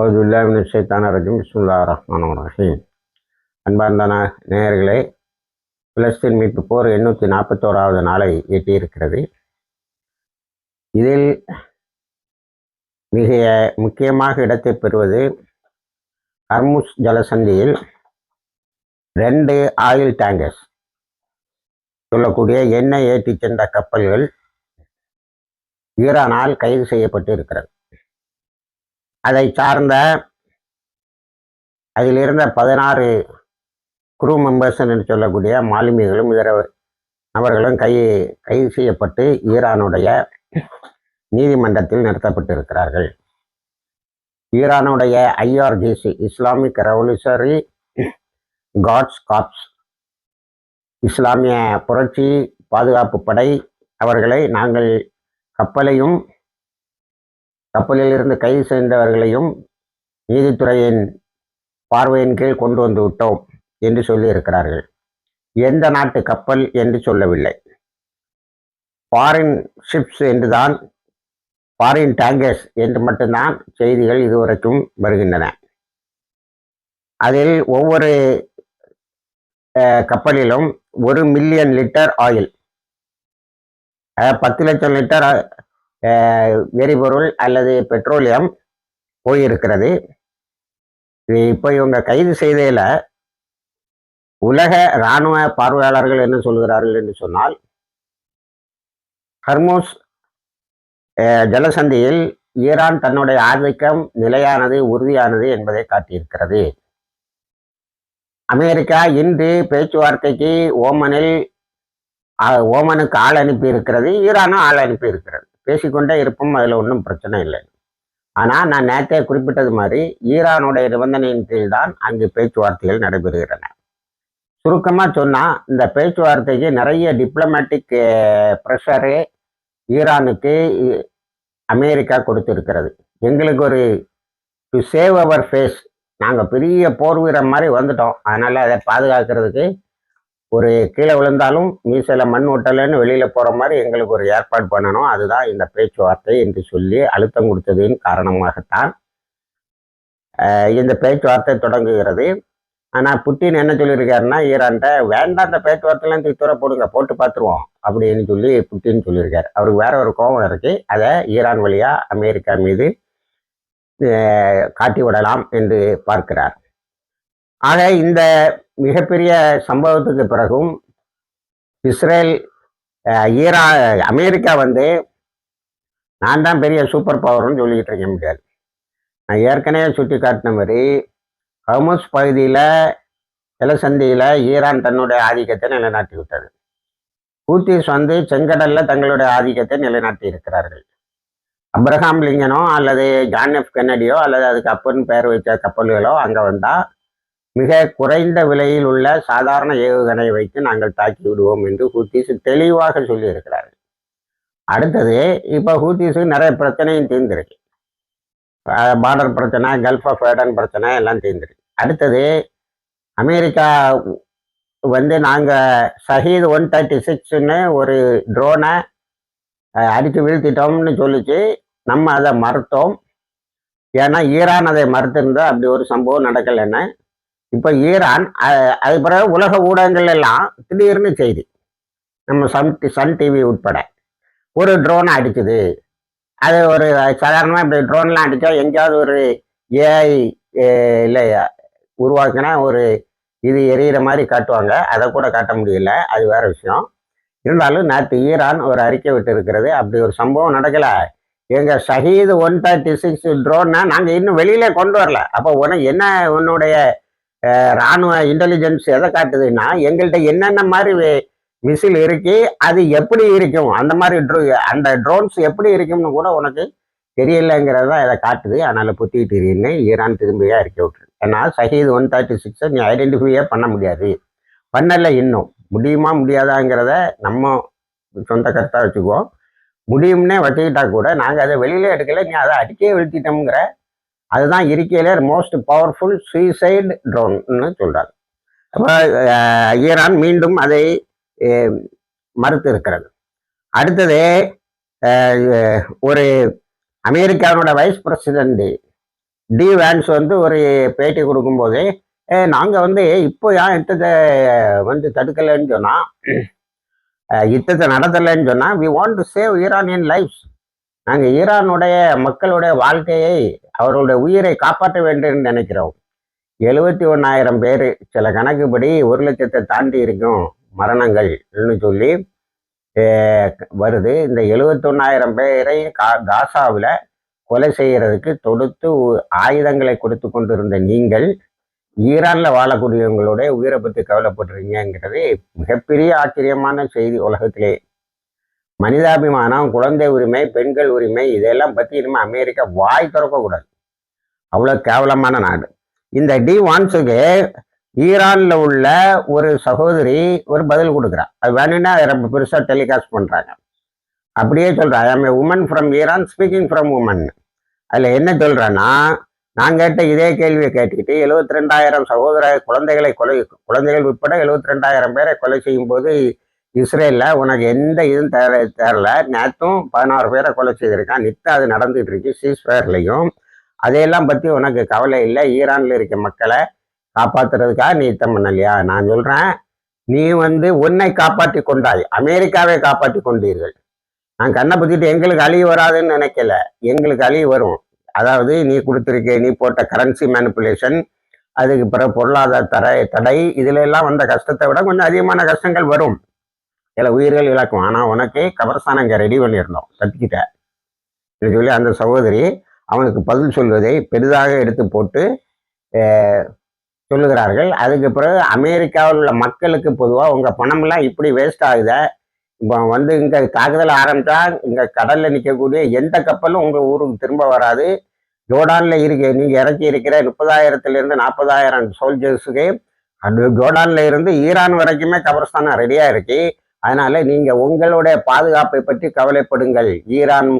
அவுதுல்லாமின் ஷைத்தான ரஜிம் பிஸ்முல்லா ரஹ்மான் ரஹீம். அன்பார்ந்த நேயர்களே பிலஸ்தீன் மீட்பு போர் எண்ணூற்றி நாற்பத்தோராவது நாளை எட்டியிருக்கிறது. இதில் மிக முக்கியமாக இடத்தை பெறுவது ஹர்முஸ் ஜலசந்தியில் ரெண்டு ஆயில் டேங்கர்ஸ் சொல்லக்கூடிய எண்ணெய் ஏற்றிச் சென்ற கப்பல்கள் ஈரானால் கைது செய்யப்பட்டு இருக்கிறது அதை சார்ந்த அதில் இருந்த பதினாறு குரூ மெம்பர்ஸ் என்று சொல்லக்கூடிய மாலுமிகளும் இதர நபர்களும் கை கைது செய்யப்பட்டு ஈரானுடைய நீதிமன்றத்தில் நிறுத்தப்பட்டிருக்கிறார்கள். ஈரானுடைய IRGC Islamic revolutionary guards corps இஸ்லாமிய புரட்சி பாதுகாப்பு படை அவர்களை நாங்கள் கப்பலையும் கப்பலில் இருந்து கைது செய்தவர்களையும் நீதித்துறையின் பார்வையின் கீழ் கொண்டு வந்து விட்டோம் என்று சொல்லியிருக்கிறார்கள். எந்த நாட்டு கப்பல் என்று சொல்லவில்லை. ஃபாரின் ஷிப்ஸ் என்று தான் ஃபாரின் டேங்கர்ஸ் என்று மட்டும்தான் செய்திகள் இதுவரைக்கும் வருகின்றன. அதில் ஒவ்வொரு கப்பலிலும் ஒரு மில்லியன் லிட்டர் ஆயில் பத்து லட்சம் லிட்டர் எரிபொருள் அல்லது பெட்ரோலியம் போயிருக்கிறது. இது இப்போ இவங்க கைது செய்ததில் உலக இராணுவ பார்வையாளர்கள் என்ன சொல்கிறார்கள் என்று சொன்னால் ஹர்மோஸ் ஜலசந்தியில் ஈரான் தன்னுடைய ஆதிக்கம் நிலையானது உறுதியானது என்பதை காட்டியிருக்கிறது. அமெரிக்கா இன்று பேச்சுவார்த்தைக்கு ஓமனில் ஓமனுக்கு ஆள் அனுப்பி இருக்கிறது ஈரானும் ஆள் அனுப்பி இருக்கிறது பேசிக்கொண்டே இருப்போம் அதில் ஒன்றும் பிரச்சனை இல்லை. ஆனால் நான் நேற்றே குறிப்பிட்டது மாதிரி ஈரானுடைய நிபந்தனையின் கீழ் தான் அங்கு பேச்சுவார்த்தைகள் நடைபெறுகின்றன. சுருக்கமாக சொன்னால் இந்த பேச்சுவார்த்தைக்கு நிறைய டிப்ளமேட்டிக் ப்ரெஷரே eh, ஈரானுக்கு அமெரிக்கா கொடுத்துருக்கிறது. எங்களுக்கு ஒரு டு சேவ் அவர் ஃபேஸ் நாங்கள் பெரிய போர் வீரர் மாதிரி வந்துட்டோம். அதனால் அதை பாதுகாக்கிறதுக்கு ஒரு கீழே விழுந்தாலும் மீசையில் மண் ஒட்டலைன்னு வெளியில் போகிற மாதிரி எங்களுக்கு ஒரு ஏற்பாடு பண்ணணும். அதுதான் இந்த பேச்சுவார்த்தை என்று சொல்லி அழுத்தம் கொடுத்ததின் காரணமாகத்தான் இந்த பேச்சுவார்த்தை தொடங்குகிறது. ஆனால் புட்டின் என்ன சொல்லியிருக்காருன்னா ஈரான்கிட்ட வேண்டாம் அந்த பேச்சுவார்த்தைலாம் தூக்கி தூர போடுங்க போட்டு பார்த்துருவோம் அப்படின்னு சொல்லி புட்டின் சொல்லியிருக்காரு. அவருக்கு வேற ஒரு கோபம் இருக்கு. அதை ஈரான் வழியாக அமெரிக்கா மீது காட்டி விடலாம் என்று பார்க்கிறார். ஆக இந்த மிகப்பெரிய சம்பவத்துக்கு பிறகும் இஸ்ரேல் ஈரா அமெரிக்கா வந்து நான் தான் பெரிய சூப்பர் பவர்னு சொல்லிக்கிட்டு இருக்க முடியாது. நான் ஏற்கனவே சுட்டி காட்டின மாதிரி ஹமஸ் பகுதியில் ஜலசந்தியில் ஈரான் தன்னுடைய ஆதிக்கத்தை நிலைநாட்டி விட்டது. ஹூத்திஸ் வந்து செங்கடலில் தங்களுடைய ஆதிக்கத்தை நிலைநாட்டி இருக்கிறார்கள். அப்ரஹாம் லிங்கனோ அல்லது ஜான் எஃப் கென்னடியோ அல்லது அதுக்கு அப்பன் பெயர் வைத்த கப்பல்களோ அங்கே வந்தால் மிக குறைந்த விலையில் உள்ள சாதாரண ஏவுகணை வைத்து நாங்கள் தாக்கி விடுவோம் என்று ஹூத்திஸ் தெளிவாக சொல்லியிருக்கிறார்கள். அடுத்தது இப்போ ஹூத்திஸுக்கு நிறைய பிரச்சனையும் தீர்ந்திருக்கு. பார்டர் பிரச்சனை கல்ஃப் ஆஃப் ஏடன் பிரச்சனை எல்லாம் தீர்ந்திருக்கு. அடுத்தது அமெரிக்கா வந்து நாங்கள் ஷஹீத் ஒன் தேர்ட்டி சிக்ஸ்னு ஒரு ட்ரோனை அடித்து வீழ்த்திட்டோம்னு சொல்லிச்சு. நம்ம அதை மறுத்தோம். ஏன்னா ஈரான் அதை மறுத்திருந்தால் அப்படி ஒரு சம்பவம் நடக்கலைன்னு. இப்போ ஈரான் அது பிறகு உலக ஊடகங்கள் எல்லாம் திடீர்னு செய்தி. நம்ம சன் சன் டிவி உட்பட. ஒரு ட்ரோன் அடிக்குது. அது ஒரு சாதாரணமாக இப்படி ட்ரோன்லாம் அடித்தா எங்கேயாவது ஒரு ஏஐ இல்லை உருவாக்கினா ஒரு இது எரியிற மாதிரி காட்டுவாங்க. அதை கூட காட்ட முடியல. அது வேற விஷயம். இருந்தாலும் நேற்று ஈரான் ஒரு அறிக்கை விட்டு இருக்கிறது அப்படி ஒரு சம்பவம் நடக்கலை. எங்கள் ஷஹீது ஒன் தேர்ட்டி சிக்ஸ் ட்ரோன்னா நாங்கள் இன்னும் வெளியில கொண்டு வரல. அப்போ உன என்ன உன்னுடைய இராணுவ ராணுவ இன்டெலிஜென்ஸ் எதை காட்டுதுன்னா எங்கள்கிட்ட என்னென்ன மாதிரி மிசில் இருக்கு அது எப்படி இருக்கும்? அந்த மாதிரி ட்ரோ அந்த ட்ரோன்ஸ் எப்படி இருக்கும்னு கூட உனக்கு தெரியலைங்கிறது தான் இதை காட்டுது. அதனால் புத்திக்கிட்டு இருக்குன்னு ஈரான் திரும்பியா இருக்க விட்டுரு ஏன்னா சஹீத் ஒன் தேர்ட்டி சிக்ஸை நீ ஐடென்டிஃபையே பண்ண முடியாது. பண்ணல இன்னும். முடியுமா முடியாதாங்கிறத நம்ம சொந்த கருத்தாக வச்சுக்குவோம். முடியும்னே வச்சுக்கிட்டா கூட நாங்கள் அதை வெளியில எடுக்கல. நீ அதை அடிக்கே வீழ்த்திட்டோம்ங்கிற அதுதான் இருக்கையில மோஸ்ட் பவர்ஃபுல் சூசைட் ட்ரோன்னு சொல்கிறாங்க அப்போ ஈரான் மீண்டும் அதை மறுத்து இருக்கிறது அடுத்தது ஒரு அமெரிக்காவோட வைஸ் பிரசிடென்ட் டி வேன்ஸ் வந்து ஒரு பேட்டி கொடுக்கும்போது நாங்கள் வந்து இப்போ ஏன் யுத்தத்தை வந்து தடுக்கலைன்னு சொன்னால் யுத்தத்தை நடத்தலைன்னு சொன்னால் we want to save Iranian lives நாங்கள் ஈரானுடைய மக்களுடைய வாழ்க்கையை அவர்களுடைய உயிரை காப்பாற்ற வேண்டும் என்று நினைக்கிறோம். எழுபத்தி ஒன்னாயிரம் பேர் சில கணக்குப்படி ஒரு லட்சத்தை தாண்டி இருக்கும் மரணங்கள்னு சொல்லி அஹ், வருது. இந்த எழுபத்தொன்னாயிரம் பேரை கா காசாவில் கொலை செய்யறதுக்கு தொடுத்து ஆயுதங்களை கொடுத்து கொண்டிருந்த நீங்கள் ஈரானில் வாழக்கூடியவங்களுடைய உயிரை பற்றி கவலைப்படுறீங்கிறது மிகப்பெரிய ஆச்சரியமான செய்தி உலகத்திலே. மனிதாபிமானம் குழந்தை உரிமை பெண்கள் உரிமை இதெல்லாம் பற்றி இனிமேல் அமெரிக்கா வாய் திறக்கக்கூடாது. அவ்வளோ கேவலமான நாடு. இந்த டி வான்ஸுக்கு ஈரானில் உள்ள ஒரு சகோதரி ஒரு பதில் கொடுக்குறா. அது வேணும்னா அதை ரொம்ப பெருசாக டெலிகாஸ்ட் பண்ணுறாங்க அப்படியே சொல்கிறேன் I am a woman from Iran speaking from woman அதில் என்ன சொல்கிறேன்னா நான் கேட்ட இதே கேள்வியை கேட்டுக்கிட்டு எழுபத்தி ரெண்டாயிரம் சகோதர குழந்தைகளை கொலை குழந்தைகள் உட்பட எழுபத்தி ரெண்டாயிரம் பேரை கொலை செய்யும்போது இஸ்ரேலில் உனக்கு எந்த இதுவும் தேர தேரல. நேற்றும் பதினாறு பேரை கொலை செய்திருக்கான். நித்த அது நடந்துகிட்டு இருக்கு சீஸ்ஃபயர்லையும் அதையெல்லாம் பற்றி உனக்கு கவலை இல்லை. ஈரானில் இருக்க மக்களை காப்பாத்துறதுக்காக நீ யுத்தம் பண்ணலையா? நான் சொல்கிறேன் நீ வந்து உன்னை காப்பாற்றி கொண்டாய். அமெரிக்காவை காப்பாற்றி கொண்டீர்கள். நான் கண்ணை பற்றிட்டு எங்களுக்கு அழிவு வராதுன்னு நினைக்கல. எங்களுக்கு அழிவு வரும். அதாவது நீ கொடுத்துருக்க நீ போட்ட கரன்சி மேனிப்புலேஷன் அதுக்கு பிறகு பொருளாதார தடை தடை இதுல எல்லாம் வந்த கஷ்டத்தை விட கொஞ்சம் அதிகமான கஷ்டங்கள் வரும். சில உயிர்கள் இழக்கும். ஆனால் உனக்கு கபரஸ்தானம் இங்கே ரெடி பண்ணியிருந்தோம். கத்திக்கிட்ட. சொல்லி அந்த சகோதரி அவனுக்கு பதில் சொல்வதை பெரிதாக எடுத்து போட்டு சொல்லுகிறார்கள். அதுக்கு பிறகு அமெரிக்காவில் உள்ள மக்களுக்கு பொதுவாக உங்கள் பணமெல்லாம் இப்படி வேஸ்ட் ஆகுத. இப்போ வந்து இங்கே தாக்குதல் ஆரம்பித்தா இங்கே கடலில் நிற்கக்கூடிய எந்த கப்பலும் உங்கள் ஊருக்கு திரும்ப வராது. ஜோர்டானில் இருக்க நீங்கள் இறக்கி இருக்கிற முப்பதாயிரத்துலேருந்து நாற்பதாயிரம் சோல்ஜர்ஸுக்கு அது ஜோர்டானில் இருந்து ஈரான் வரைக்குமே கபரஸ்தானம் ரெடியாக இருக்கு. அதனால் நீங்கள் உங்களுடைய பாதுகாப்பை பற்றி கவலைப்படுங்கள். ஈரான்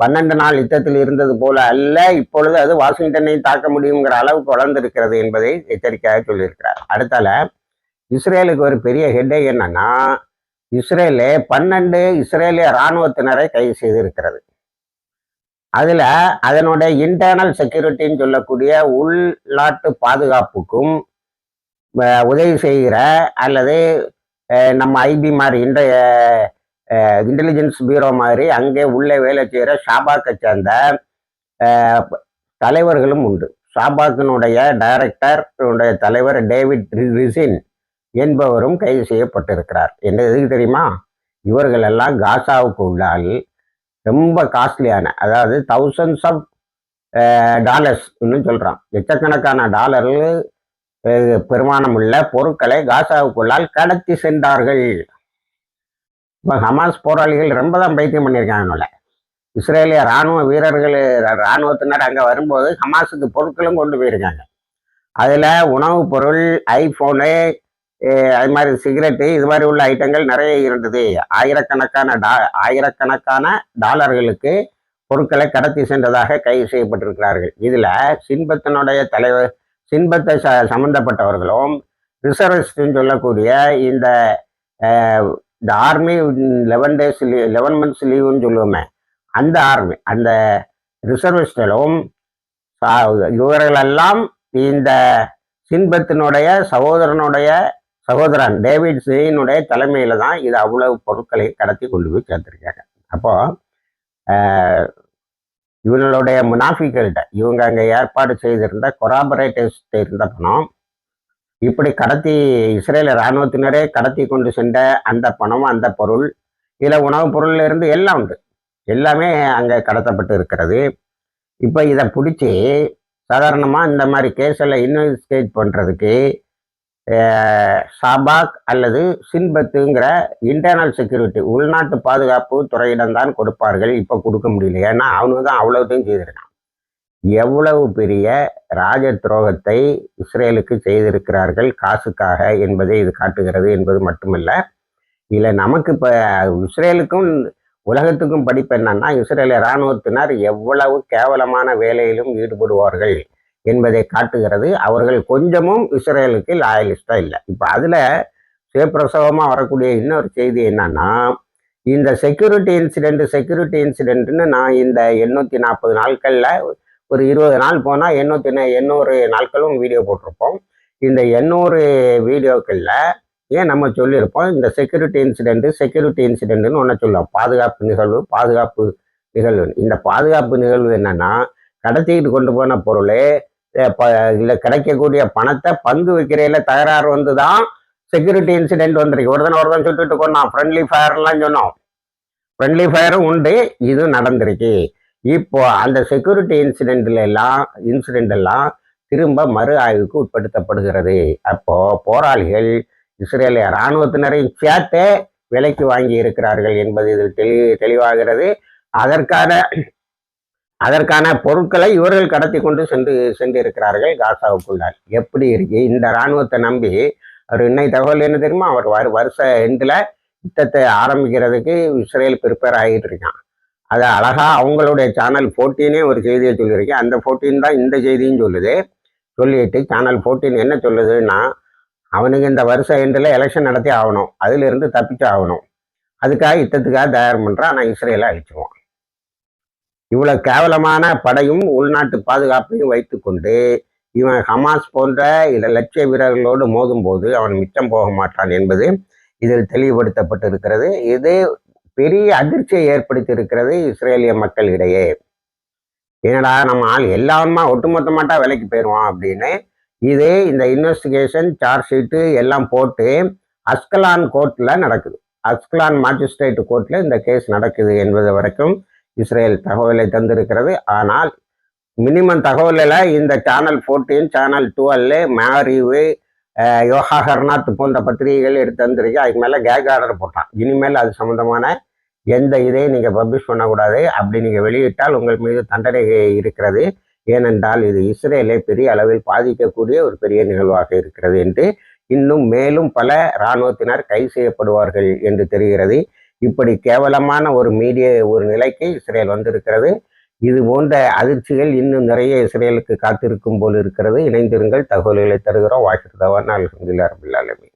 பன்னெண்டு நாள் யுத்தத்தில் இருந்தது போல அல்ல இப்பொழுது அது வாஷிங்டனை தாக்க முடியுங்கிற அளவுக்கு வளர்ந்திருக்கிறது என்பதை எச்சரிக்கையாக சொல்லியிருக்கிறார். அடுத்தால இஸ்ரேலுக்கு ஒரு பெரிய ஹெட்டே என்னன்னா இஸ்ரேலு பன்னெண்டு இஸ்ரேலிய இராணுவத்தினரை கைது செய்திருக்கிறது. அதில் அதனுடைய இன்டர்னல் செக்யூரிட்டின்னு சொல்லக்கூடிய உள்நாட்டு பாதுகாப்புக்கும் உதவி செய்கிற அல்லது நம்ம ஐபி மாதிரி இன்றைய இன்டெலிஜென்ஸ் பியூரோ மாதிரி அங்கே உள்ளே வேலை செய்கிற ஷாபாக்கை சேர்ந்த தலைவர்களும் உண்டு. ஷாபாக்கினுடைய டைரக்டர் தலைவர் டேவிட் ரிசின் என்பவரும் கைது செய்யப்பட்டிருக்கிறார். என்ன எதுக்கு தெரியுமா? இவர்கள் எல்லாம் காசாவுக்கு உள்ளால் ரொம்ப காஸ்ட்லியான அதாவது தௌசண்ட்ஸ் ஆஃப் டாலர்ஸ் இன்னும் சொல்கிறான் லட்சக்கணக்கான டாலர்கள் பெருமானமுள்ள பெருமானம் உள்ள பொருட்களை காசாவுக்குள்ளால் கடத்தி சென்றார்கள். இப்போ ஹமாஸ் போராளிகள் ரொம்ப தான் பைத்தியம் பண்ணியிருக்காங்க இஸ்ரேலிய ராணுவ வீரர்கள் ராணுவத்தினர் அங்கே வரும்போது ஹமாஸுக்கு பொருட்களும் கொண்டு போயிருக்காங்க. அதில் உணவுப் பொருள் ஐஃபோனு அது மாதிரி சிகரெட்டு இது மாதிரி உள்ள ஐட்டங்கள் நிறைய இருந்தது. ஆயிரக்கணக்கான டா ஆயிரக்கணக்கான டாலர்களுக்கு பொருட்களை கடத்தி சென்றதாக கைது செய்யப்பட்டிருக்கிறார்கள். இதில் சின்பத்தினுடைய தலைவர் சின்பத்தை ச சம்மந்தப்பட்டவர்களும் ரிசர்விஸ்ட்னு சொல்லக்கூடிய இந்த இந்த army eleven days leave eleven months லீவுன்னு சொல்லுவோமே அந்த ஆர்மி அந்த ரிசர்விஸ்டுகளும் இவர்களெல்லாம் இந்த சின்பத்தினுடைய சகோதரனுடைய சகோதரன் டேவிட் சினுடைய தலைமையில் தான் இது அவ்வளவு பொருட்களை கடத்தி கொண்டு போய் சேர்த்துருக்காங்க. அப்போது இவங்களுடைய முனாஃபிகள்கிட்ட இவங்க அங்கே ஏற்பாடு செய்திருந்த கொராபரேட்டிவ்ஸ் இருந்த பணம் இப்படி கடத்தி இஸ்ரேல் இராணுவத்தினரே கடத்தி கொண்டு சென்ற அந்த பணம் அந்த பொருள் இதில் உணவுப் பொருள்ல இருந்து எல்லாம் உண்டு. எல்லாமே அங்கே கடத்தப்பட்டு இருக்கிறது. இப்போ இதை பிடிச்சி சாதாரணமாக இந்த மாதிரி கேஸில் இன்வெஸ்டிகேட் பண்ணுறதுக்கு சாபாக் அல்லது சின்பத்துங்கிற இன்டர்னல் செக்யூரிட்டி உள்நாட்டு பாதுகாப்பு துறையிடம் தான் கொடுப்பார்கள். இப்போ கொடுக்க முடியல. ஏன்னா அவனுங்க தான் அவ்வளோத்தையும் செய்திருக்கான். எவ்வளவு பெரிய ராஜ துரோகத்தை இஸ்ரேலுக்கு செய்திருக்கிறார்கள் காசுக்காக என்பதை இது காட்டுகிறது என்பது மட்டுமல்ல இதில் நமக்கு இப்போ இஸ்ரேலுக்கும் உலகத்துக்கும் படிப்பு என்னன்னா இஸ்ரேல இராணுவத்தினர் எவ்வளவு கேவலமான வேலையிலும் ஈடுபடுவார்கள் என்பதை காட்டுகிறது. அவர்கள் கொஞ்சமும் இஸ்ரேலுக்கு லாயலிஸ்டா இல்லை. இப்போ அதில் சுயப்பிரசவமாக வரக்கூடிய இன்னொரு செய்தி என்னன்னா இந்த செக்யூரிட்டி இன்சிடென்ட் செக்யூரிட்டி இன்சிடென்ட்னு நான் இந்த எண்ணூற்றி நாற்பது நாட்களில் ஒரு இருபது நாள் போனால் எண்ணூற்றி எண்ணூறு நாட்களும் வீடியோ போட்டிருப்போம். இந்த எண்ணூறு வீடியோக்களில் ஏன் நம்ம சொல்லியிருப்போம்? இந்த செக்யூரிட்டி இன்சிடென்ட்டு செக்யூரிட்டி இன்சிடென்ட்னு ஒன்று சொல்லுவோம். பாதுகாப்பு நிகழ்வு பாதுகாப்பு நிகழ்வு. இந்த பாதுகாப்பு நிகழ்வு என்னன்னா கடத்திக்கிட்டு கொண்டு போன பொருள் இல்லை கிடைக்கக்கூடிய பணத்தை பங்கு வைக்கிறையில தகராறு வந்து தான் செக்யூரிட்டி இன்சிடென்ட் வந்திருக்கு. ஒருத்தன் ஒருத்தன் சுட்டுட்டு கொண்டான். ஃப்ரெண்ட்லி ஃபயர்லாம் சொன்னோம். ஃப்ரெண்ட்லி ஃபயரும் உண்டு. இது நடந்திருக்கு. இப்போ அந்த செக்யூரிட்டி இன்சிடென்ட்ல எல்லாம் இன்சிடென்ட் எல்லாம் திரும்ப மறு ஆய்வுக்கு உட்படுத்தப்படுகிறது. அப்போ போராளிகள் இஸ்ரேலிய இராணுவத்தினரையும் சேர்த்தே விலைக்கு வாங்கி இருக்கிறார்கள் என்பது இதில் தெளி தெளிவாகிறது. அதற்கான அதற்கான பொருட்களை இவர்கள் கடத்தி கொண்டு சென்று சென்றிருக்கிறார்கள் காசாவுக்குள்ளார் எப்படி இருக்கு? இந்த இராணுவத்தை நம்பி அவர் இன்னை தகவல் என்ன தெரியுமா? அவர் வரு வருஷ எண்டில் யுத்தத்தை ஆரம்பிக்கிறதுக்கு இஸ்ரேல் ப்ரிப்பேர் ஆகிட்டு இருக்கான். அதை அழகா அவங்களுடைய சேனல் ஃபோர்டீனே ஒரு செய்தியை சொல்லியிருக்கேன் அந்த ஃபோர்டீன் தான் இந்த செய்தியும் சொல்லுது. சொல்லிட்டு சேனல் ஃபோர்டீன் என்ன சொல்லுதுன்னா அவனுக்கு இந்த வருஷம் எண்டில் எலெக்ஷன் நடத்தி ஆகணும். அதிலிருந்து தப்பிச்சு ஆகணும். அதுக்காக யுத்தத்துக்காக தயார் பண்ணுறான் ஆனால் இஸ்ரேலை அழிச்சிருவான். இவ்வளோ கேவலமான படையும் உள்நாட்டு பாதுகாப்பையும் வைத்துக்கொண்டு இவன் ஹமாஸ் போன்ற இல லட்சிய வீரர்களோடு மோதும் போது அவன் மிச்சம் போக மாட்டான் என்பது இதில் தெளிவுபடுத்தப்பட்டிருக்கிறது. இது பெரிய அதிர்ச்சியை ஏற்படுத்தி இருக்கிறது இஸ்ரேலிய மக்களிடையே. என்னடா நம்ம ஆள் எல்லாருமா ஒட்டுமொத்தமாட்டா விலைக்கு போயிடுவோம் அப்படின்னு இது இந்த இன்வெஸ்டிகேஷன் சார்ஜ் ஷீட்டு எல்லாம் போட்டு அஸ்கலான் கோர்ட்டில் நடக்குது. அஸ்கலான் மாஜிஸ்ட்ரேட் கோர்ட்டில் இந்த கேஸ் நடக்குது என்பது வரைக்கும் இஸ்ரேல் தகவலை தந்திருக்கிறது. ஆனால் மினிமம் தகவலில் இந்த சேனல் ஃபோர்டீன் சேனல் டுவெல் மேரிவு யோகா ஹர்நாத் போன்ற பத்திரிகைகள் எடுத்து வந்துருக்கு அதுக்கு மேலே கேக் ஆர்டர் போட்டான். இனிமேல் அது சம்மந்தமான எந்த இதையும் நீங்கள் பப்ளிஷ் பண்ணக்கூடாது. அப்படி நீங்கள் வெளியிட்டால் உங்கள் மீது தண்டனை இருக்கிறது. ஏனென்றால் இது இஸ்ரேலை பெரிய அளவில் பாதிக்கக்கூடிய ஒரு பெரிய நிகழ்வாக இருக்கிறது என்று இன்னும் மேலும் பல இராணுவத்தினர் கைது செய்யப்படுவார்கள் என்று தெரிகிறது. இப்படி கேவலமான ஒரு மீடிய ஒரு நிலைக்கு இஸ்ரேல் வந்திருக்கிறது. இது போன்ற அதிர்ச்சிகள் இன்னும் நிறைய இஸ்ரேலுக்கு காத்திருக்கும் போல் இருக்கிறது. இணைந்திருங்கள். தகவல்களை தருகிறோம். வாக்கிருதவான் நாள் ரபுல்லாலமி